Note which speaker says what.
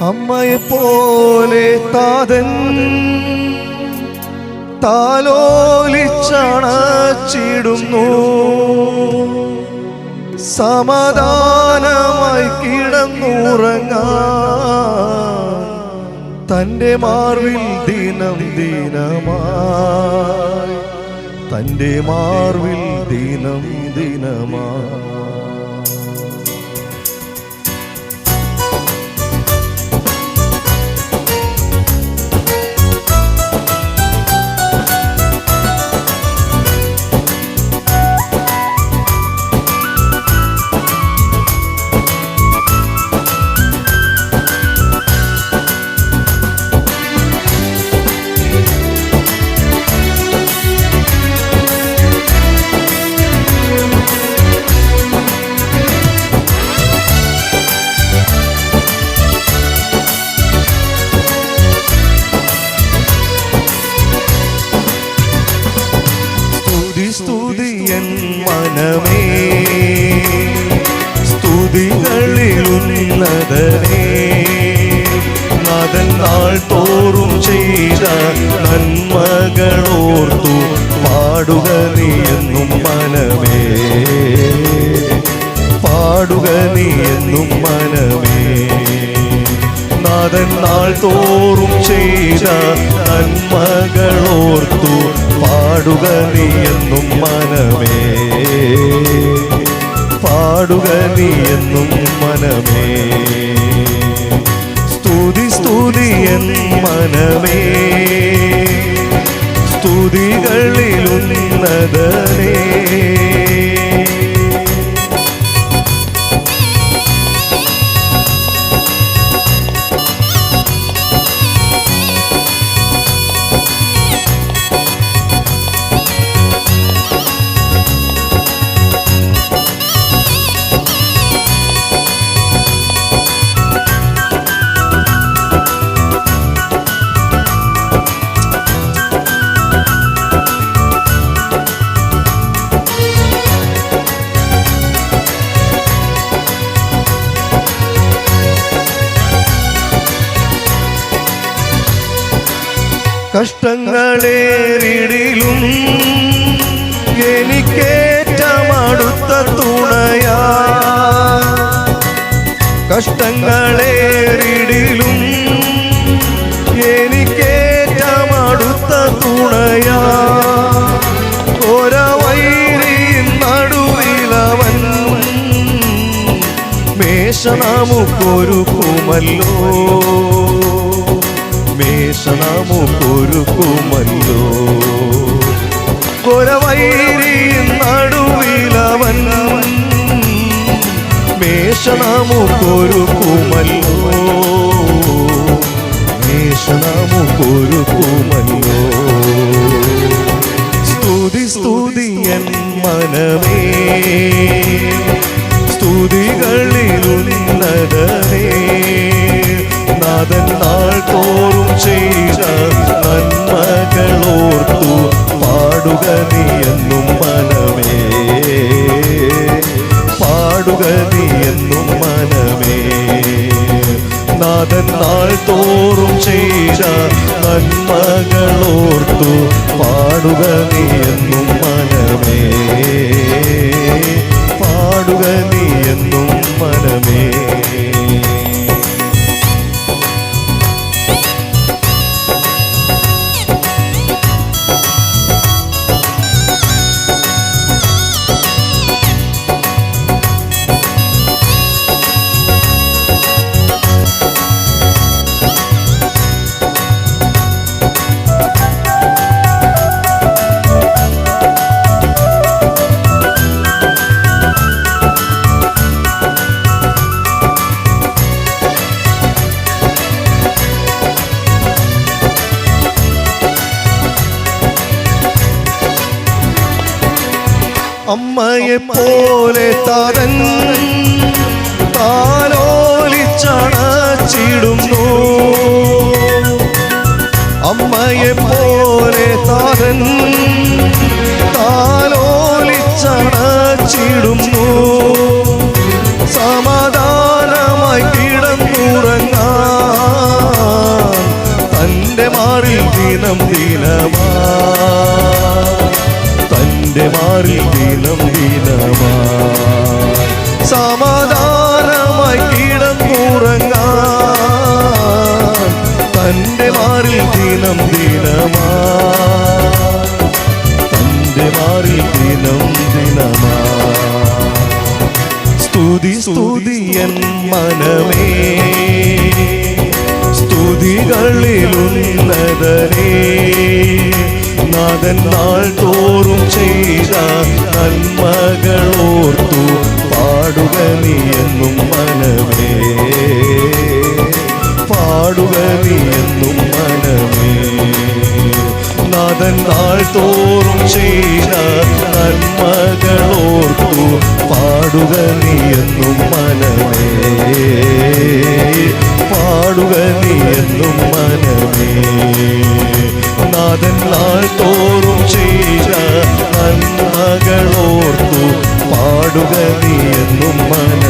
Speaker 1: അമ്മയെ പോലെ താതൻ താലോലിച്ചണച്ചിടുന്നു. സമാധാനമായി കിടന്നുറങ്ങാൻ തന്റെ മാർവിൽ ദിനം ദിനമായി. തന്റെ മാർവിൽ ദിനം ദിനമായി. മനമേ സ്തുതികളിൽ ഉന്നതനേ നാഥൻ നാൾ തോറും ചെയ്ത നന്മകളോർത്തു പാടുക നീ മനമേ. പാടുക നീ മനമേ. നാഥൻ നാൾ തോറും ചെയ്ത നന്മകളോർത്തു പാടുക മനമേ സ്തുതികളിലുന്നതനേ. കഷ്ടങ്ങളേറിടിലും എനിക്കേറ്റമടുത്ത തുണയാ. കഷ്ടങ്ങളേറിടിലും എനിക്കേറ്റമടുത്ത തുണയാ. ഒരവൈരിൻ നടുവിലവൻ മേശ നമുക്കൊരുക്കുമല്ലോ മേശ കൊരുക്കുമല്ലോ കൊരവൈരി നടുവിലവൻ മേശ കൊരുക്കുമല്ലോ മേശ കൊരുക്കുമല്ലോ സ്തുതി സ്തുതി എൻ മനമേ. സ്തുതികളിലുന്നതനേ നാഥൻ നാൾ തോറും ചെയ്ത നന്മകളോർത്തു പാടുക നീ എന്നും മനമേ. പാടുക നീ എന്നും മനമേ. നാഥൻ നാൾ തോറും ചെയ്ത നന്മകളോർത്തു പാടുക നീ എന്നും മനമേ. അമ്മയെ പോലെ താരൻ. താലോലിച്ചണച്ചിടുന്നു അമ്മയെ പോലെ താരൻ. താലോലിച്ചണച്ചിടുന്നു സമാധാനമായി കിടന്നുറങ്ങാ തന്റെ മാറിൽ ദിനം ദിനമാ. തന്റെ മാറിൽ സമാധാനമായി കിടന്നുറങ്ങാൻ തന്റെ മാറിൽ ദിനം ദിനമാ. തന്റെ മാറിൽ ദിനം ദിനമാ. സ്തുതി സ്തുതി എൻ മനമേ. സ്തുതികളിലുന്നതനേ നാഥൻ നാൾ തോറും ചെയ്ത നന്മകളോർത്തു പാടുക എന്നും മനമേ. പാടുക എന്നും മനമേ. നാഥൻ നാൾ തോറും ചെയ്ത നന്മകളോർത്തു പാടുക നീ എന്നും മനമേ. നന്മകളോർത്തു മന